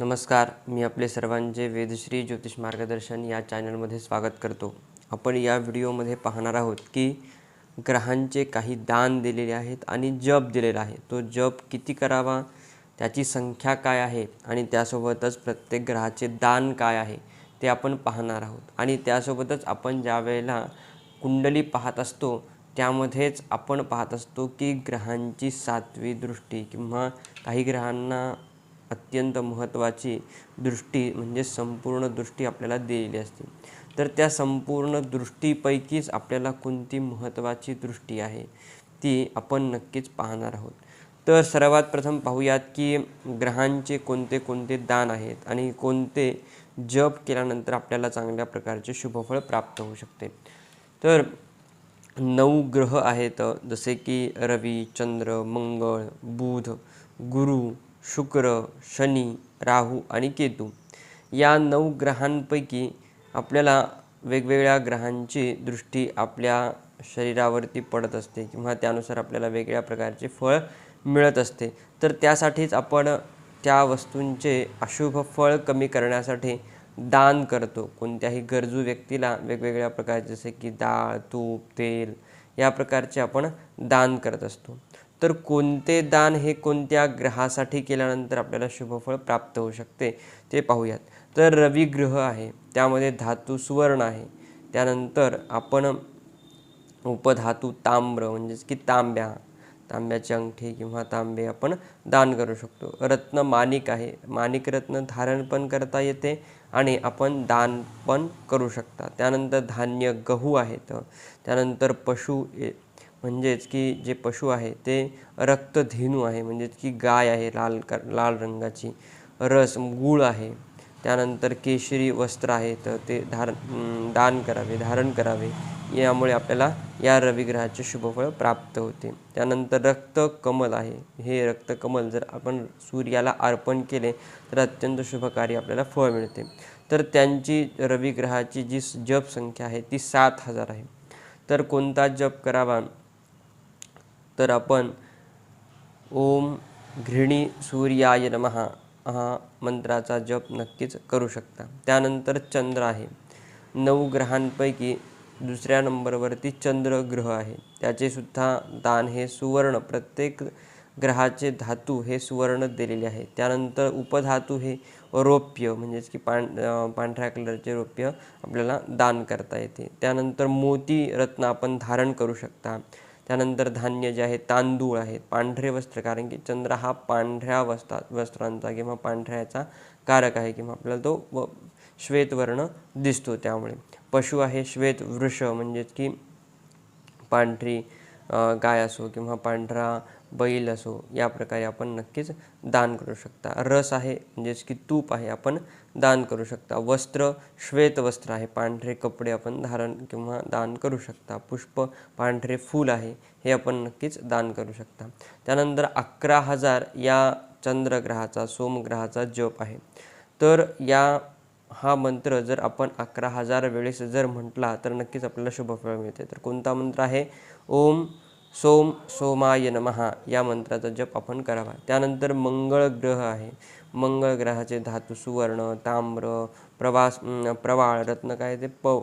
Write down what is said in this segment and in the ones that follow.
नमस्कार मी आपले सर्वांचे वेदश्री ज्योतिष मार्गदर्शन या चॅनलमध्ये स्वागत करतो. आपण या व्हिडिओमध्ये पाहणार आहोत की ग्रहांचे काही दान दिलेले आहेत आणि जप दिलेला आहे. तो जप किती करावा त्याची संख्या काय आहे आणि त्यासोबतच प्रत्येक ग्रहाचे दान काय आहे ते आपण पाहणार आहोत. आणि त्यासोबतच आपण ज्या वेळेला कुंडली पाहत असतो त्यामध्येच आपण पाहत असतो की ग्रहांची सातवी दृष्टी किंवा काही ग्रहांना अत्यंत महत्त्वाची दृष्टी म्हणजे संपूर्ण दृष्टी आपल्याला दिलेली असते. तर त्या संपूर्ण दृष्टीपैकीच आपल्याला कोणती महत्त्वाची दृष्टी आहे ती आपण नक्कीच पाहणार आहोत. तर सर्वात प्रथम पाहूयात की ग्रहांचे कोणते कोणते दान आहेत आणि कोणते जप केल्यानंतर आपल्याला चांगल्या प्रकारचे शुभफळ प्राप्त होऊ शकते. तर नऊ ग्रह आहेत जसे की रवी चंद्र मंगळ बुध गुरु शुक्र शनी राहू आणि केतू या नऊ ग्रहांपैकी आपल्याला वेगवेगळ्या ग्रहांची दृष्टी आपल्या शरीरावरती पडत असते किंवा त्यानुसार आपल्याला वेगळ्या प्रकारचे फळ मिळत असते. तर त्यासाठीच आपण त्या वस्तूंचे अशुभ फळ कमी करण्यासाठी दान करतो. कोणत्याही गरजू व्यक्तीला वेगवेगळ्या प्रकारचे जसे की डाळ तूप तेल या प्रकारचे आपण दान करत असतो. तर कोणते दान हे कोणत्या ग्रहासाठी केल्यानंतर आपल्याला शुभफळ प्राप्त होऊ शकते ते पाहूयात. तर रवी ग्रह आहे त्यामध्ये धातू सुवर्ण आहे. त्यानंतर आपण उपधातू ताम्र म्हणजेच की तांब्या तांब्याची अंगठी किंवा तांबे आपण दान करू शकतो. रत्न माणिक आहे माणिक रत्न धारण पण करता येते आणि आपण दान पण करू शकता. त्यानंतर धान्य गहू आहेत त्यानंतर पशु म्हणजेच की जे पशु आहे ते रक्तधेनू आहे म्हणजेच की गाय आहे लाल क लाल रंगाची रस गूळ आहे. त्यानंतर केशरी वस्त्र आहे तर ते धार दान करावे धारण करावे. यामुळे आपल्याला या रविग्रहाचे शुभफळ प्राप्त होते. त्यानंतर रक्तकमल आहे. हे रक्तकमल जर आपण सूर्याला अर्पण केले तर अत्यंत शुभकारी आपल्याला फळ मिळते. तर त्यांची रविग्रहाची जी जप संख्या आहे ती सात हजार आहे. तर कोणता जप करावा? तर आपण ओम घृणी सूर्याय नमहा हा मंत्राचा जप नक्कीच करू शकता. त्यानंतर चंद्र आहे. नऊ ग्रहांपैकी दुसऱ्या नंबरवरती चंद्र ग्रह आहे. त्याचेसुद्धा दान हे सुवर्ण प्रत्येक ग्रहाचे धातू हे सुवर्ण दिलेले आहे. त्यानंतर उपधातू हे रौप्य म्हणजेच की पां पांढऱ्या कलरचे रौप्य आपल्याला दान करता येते. त्यानंतर मोती रत्न आपण धारण करू शकता. त्यानंतर धान्य जे आहे तांदूळ आहेत पांढरे वस्त्र. कारण की चंद्र हा पांढऱ्या वस्त्रा वस्त्रांचा किंवा पांढऱ्याचा कारक आहे किंवा आपल्याला तो व श्वेतवर्ण दिसतो त्यामुळे. पशु आहे श्वेत वृष म्हणजेच की पांढरी गाय असो किंवा पांढरा बैल असो या प्रकारे आपण नक्कीच दान करू शकता. रस आहे म्हणजेच की तूप आहे आपण दान करू शकता. वस्त्र श्वेत वस्त्र आहे पांढरे कपडे आपण धारण किंवा दान करू शकता. पुष्प पांढरे फूल आहे हे आपण नक्कीच दान करू शकता. त्यानंतर अकरा हजार या चंद्रग्रहाचा सोमग्रहाचा जप आहे. तर या हा मंत्र जर आपण अकरा हजार वेळेस जर म्हटला तर नक्कीच आपल्याला शुभफळ मिळते. तर कोणता मंत्र आहे? ओम सोम सोमाय नमहा या मंत्राचा जप आपण करावा. त्यानंतर मंगळ ग्रह आहे. मंगळ ग्रहाचे धातू सुवर्ण ताम्र प्रवास प्रवाळ रत्न काय ते पव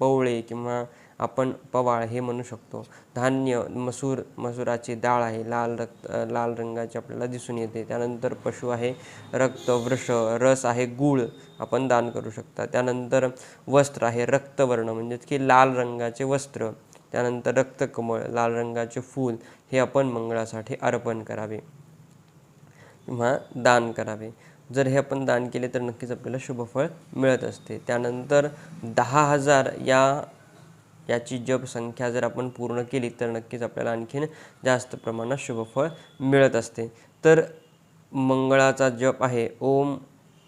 पवळे किंवा आपण पवाळ हे म्हणू शकतो. धान्य मसूर मसुराची डाळ आहे. लाल रक्त लाल रंगाची आपल्याला दिसून येते. त्यानंतर पशु आहे. रक्त वृष रस आहे. गूळ आपण दान करू शकता. त्यानंतर वस्त्र आहे. रक्तवर्ण म्हणजेच की लाल रंगाचे वस्त्र. त्यानंतर रक्तकमळ लाल रंगाचे फूल हे आपण मंगळासाठी अर्पण करावे. किंवा दान करावे. जर हे आपण दान केले तर नक्कीच आपल्याला शुभफळ मिळत असते. त्यानंतर दहा हजार या याची जप संख्या जर आपण पूर्ण केली तर नक्कीच आपल्याला आणखीन जास्त प्रमाणात शुभफळ मिळत असते. तर मंगळाचा जप आहे. ओम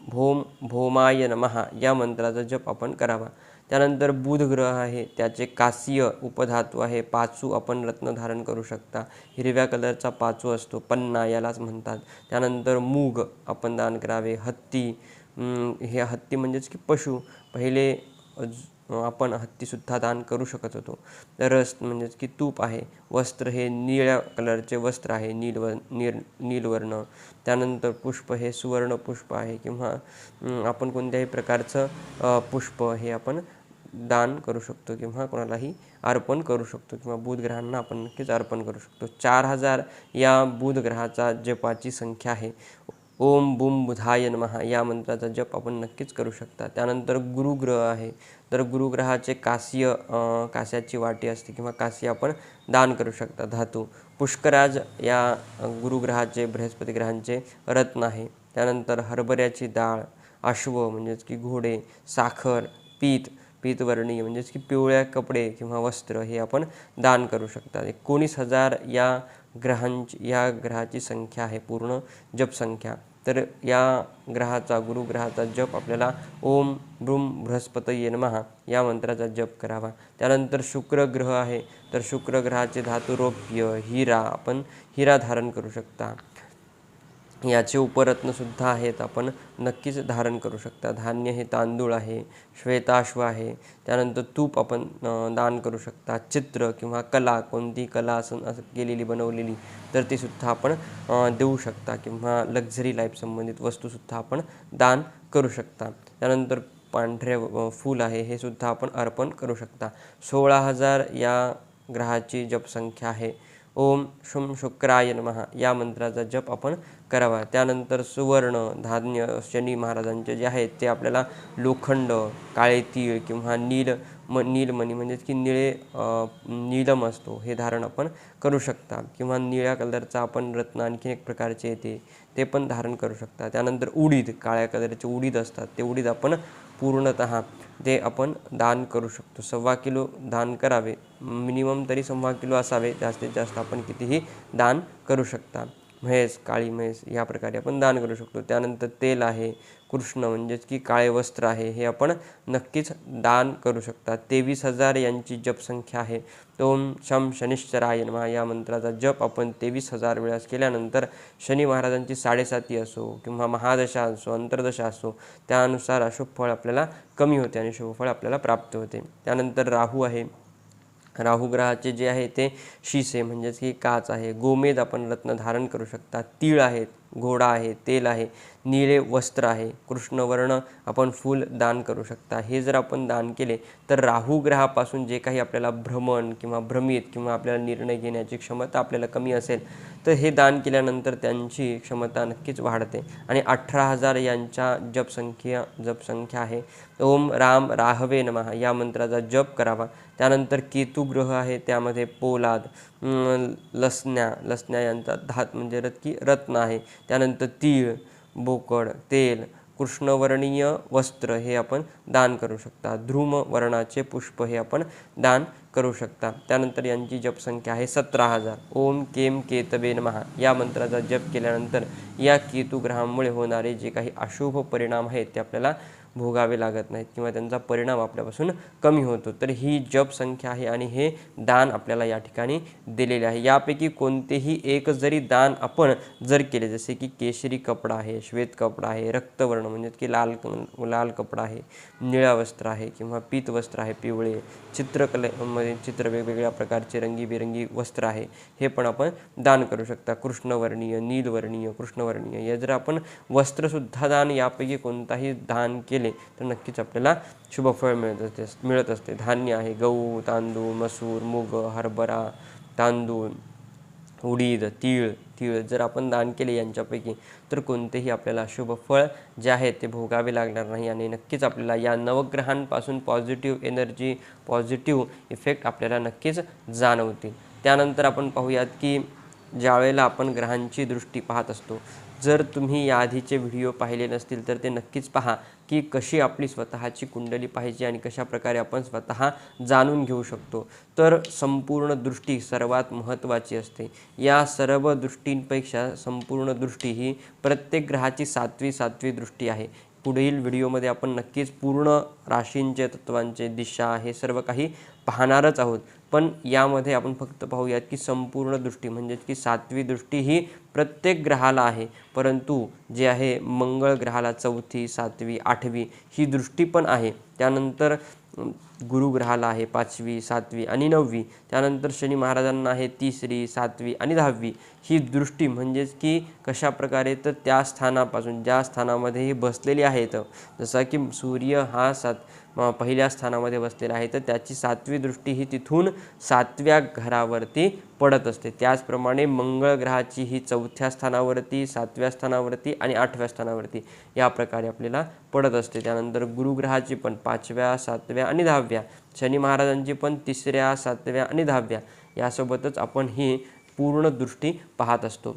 भोम भोमाय नमहा या मंत्राचा जप आपण करावा. त्यानंतर बुध ग्रह आहे. त्याचे कासीय उपधातू आहे. पाचू आपण रत्न धारण करू शकता. हिरव्या कलरचा पाचू असतो. पन्ना यालाच म्हणतात. त्यानंतर मूग आपण दान करावे. हत्ती हे हत्ती म्हणजेच की पशु. पहिले आपण हत्तीसुद्धा दान करू शकत होतो. रस म्हणजेच की तूप आहे. वस्त्र हे निळ्या कलरचे वस्त्र आहे. नीलव नीर नीलवर्ण त्यानंतर पुष्प हे सुवर्ण पुष्प आहे किंवा आपण कोणत्याही प्रकारचं पुष्प हे आपण दान करू शकतो किंवा कोणालाही अर्पण करू शकतो किंवा बुधग्रहांना आपण नक्कीच अर्पण करू शकतो. चार हजार या बुधग्रहाचा जपाची संख्या आहे. ओम बुम बुधाय महा या मंत्राचा जप आपण नक्कीच करू शकता. त्यानंतर गुरुग्रह आहे. तर गुरुग्रहाचे कास्य कास्याची वाटी असते किंवा कासी आपण दान करू शकता. धातू. पुष्कराज या गुरुग्रहाचे बृहस्पती ग्रहांचे रत्न आहे. त्यानंतर हरभऱ्याची डाळ अश्व म्हणजेच की घोडे साखर पीत पीतवर्णीय म्हणजेच की पिवळ्या कपडे किंवा वस्त्र हे आपण दान करू शकता. एकोणीस हजार या ग्रहांची या ग्रहाची संख्या आहे पूर्ण जपसंख्या तर या ग्रहाचा गुरुग्रहाचा जप आपल्याला ओम ब्रुम बृहस्पत येन महा या मंत्राचा जप करावा. त्यानंतर शुक्र ग्रह आहे. तर शुक्र ग्रहाचे धातुरोप्य हिरा आपण हिरा धारण करू शकता. याचे उपरत्नसुद्धा आहेत. आपण नक्कीच धारण करू शकता. धान्य हे तांदूळ आहे श्वेताश्व आहे. त्यानंतर तूप आपण दान करू शकता. चित्र किंवा कला कोणती कला असं असं केलेली बनवलेली तर तीसुद्धा आपण देऊ शकता किंवा लक्झरी लाईफ संबंधित वस्तूसुद्धा आपण दान करू शकता. त्यानंतर पांढरे फूल आहे हे सुद्धा आपण अर्पण करू शकता. सोळा हजार या ग्रहाची जपसंख्या आहे. ओम शुम शुक्राय नमः. या मंत्राचा जप आपण करावा. त्यानंतर सुवर्ण धान्य शनी महाराजांचे जे आहेत ते आपल्याला लोखंड काळे तीळ किंवा नील म नीलमणी म्हणजेच की निळे नीलम असतो हे धारण आपण करू शकता. किंवा निळ्या कलरचा आपण रत्न आणखी एक प्रकारचे येते ते पण धारण करू शकता. त्यानंतर उडीद काळ्या कलरचे उडीद असतात. ते उडीद आपण पूर्णत ते आपण दान करू शकतो. सव्वा किलो दान करावे. मिनिमम तरी सव्वा किलो असावे. जास्तीत जास्त आपण कितीही दान करू शकता. म्हैस काळी म्हैस या प्रकारे आपण दान करू शकतो. त्यानंतर तेल आहे कृष्ण म्हणजेच की काळे वस्त्र आहे हे आपण नक्कीच दान करू शकता. तेवीस हजार यांची जपसंख्या आहे. ओम शम शनिश्चराय महा या मंत्राचा जप आपण तेवीस हजार वेळास केल्यानंतर शनी महाराजांची साडेसाती असो किंवा महादशा असो अंतर्दशा असो त्यानुसार अशुभ फळ आपल्याला कमी होते आणि शुभफळ आपल्याला प्राप्त होते. त्यानंतर राहू आहे. राहू ग्रहाचे जे आहे ते शिसे म्हणजेच की काच आहे. गोमेद आपण रत्न धारण करू शकता. तीळ आहेत घोडा आहे तेल आहे. निळे वस्त्र आहे. कृष्णवर्ण आपण फूल दान करू शकता. हे जर आपण दान केले तर राहू ग्रहापासून जे काही आपल्याला भ्रमण किंवा भ्रमित किंवा आपल्याला निर्णय घेण्याची क्षमता आपल्याला कमी असेल तर हे दान केल्यानंतर त्यांची क्षमता नक्कीच वाढते. आणि अठरा हजार यांच्या जपसंख्या जपसंख्या आहे. ओम राम राहवे नमः या मंत्राचा जप करावा. त्यानंतर केतू ग्रह आहे त्यामध्ये पोलाद लसण्या लसण्या यांचा धात म्हणजे रत की रत्न आहे. त्यानंतर तीळ बोकड तेल कृष्णवर्णीय वस्त्र हे आपण दान करू शकता. ध्रुम वर्णाचे पुष्प हे आपण दान करू शकता. त्यानंतर यांची जपसंख्या आहे सतरा हजार. ओम केम केतबे महा या मंत्राचा जप केल्यानंतर या केतुग्रहामुळे होणारे जे काही अशुभ परिणाम आहेत ते आपल्याला भोगावे लागत नाहीत किंवा त्यांचा परिणाम आपल्यापासून कमी होतो. तर ही जप संख्या आहे आणि हे दान आपल्याला या ठिकाणी दिलेले आहे. यापैकी कोणतेही एक जरी दान आपण जर केले जसे की केशरी कपडा आहे श्वेत कपडा आहे रक्तवर्ण म्हणजे की लाल लाल कपडा आहे निळा वस्त्र आहे किंवा पीत वस्त्र आहे पिवळे चित्रकलेमध्ये म्हणजे चित्र वेगवेगळ्या प्रकारचे रंगीबेरंगी वस्त्र आहे हे पण आपण दान करू शकता. कृष्णवर्णीय नीलवर्णीय कृष्णवर्णीय या जर आपण वस्त्रसुद्धा दान यापैकी कोणताही दान केले तर नक्कीच आपल्याला शुभफळ मिळत असते मिळत असते. धान्य आहे गहू तांदूळ मसूर मूग हरभरा तांदूळ उडीद तीळ तीळ. जर आपण दान केले यांच्यापैकी तर कोणतेही आपल्याला शुभ फळ जे आहे ते भोगावे लागणार नाही आणि नक्कीच आपल्याला या नवग्रहांपासून पॉझिटिव्ह एनर्जी पॉझिटिव्ह इफेक्ट आपल्याला नक्कीच जाणवतील. त्यानंतर आपण पाहूयात की ज्यावेळेला आपण ग्रहांची दृष्टी पाहत असतो जर तुम्ही या आधीचे व्हिडिओ पाहिले नसतील तर ते नक्कीच पहा. की कशी आपली स्वतःची कुंडली पाहिजे आणि कशा प्रकारे आपण स्वतः जाणून घेऊ शकतो. तर संपूर्ण दृष्टी सर्वात महत्त्वाची असते. या सर्व दृष्टींपेक्षा संपूर्ण दृष्टी ही प्रत्येक ग्रहाची सातवी सातवी दृष्टी आहे. पुढील व्हिडिओमध्ये आपण नक्कीच पूर्ण राशींचे तत्वांचे दिशा हे सर्व काही पाहणारच आहोत. पण यामध्ये आपण फक्त पाहूयात की संपूर्ण दृष्टी म्हणजेच की सातवी दृष्टी ही प्रत्येक ग्रहाला आहे. परंतु जे आहे मंगळ ग्रहाला चौथी सातवी आठवी ही दृष्टी पण आहे. त्यानंतर गुरुग्रहाला आहे पाचवी सातवी आणि नववी. त्यानंतर शनी महाराजांना आहे तिसरी सातवी आणि दहावी. ही दृष्टी म्हणजेच की कशा प्रकारे तर त्या स्थानापासून ज्या स्थानामध्ये हे बसलेली आहेत. जसा की सूर्य हा सात पहिल्या स्थानामध्ये बसलेला आहे. तर त्याची सातवी दृष्टी ही तिथून सातव्या घरावरती पडत असते. त्याचप्रमाणे मंगळ ग्रहाची ही चौथ्या स्थानावरती सातव्या स्थानावरती आणि आठव्या स्थानावरती या प्रकारे आपल्याला पडत असते. त्यानंतर गुरुग्रहाची पण पाचव्या सातव्या आणि दहाव्या शनी महाराजांची पण तिसऱ्या सातव्या आणि दहाव्या यासोबतच आपण ही पूर्ण दृष्टी पाहत असतो.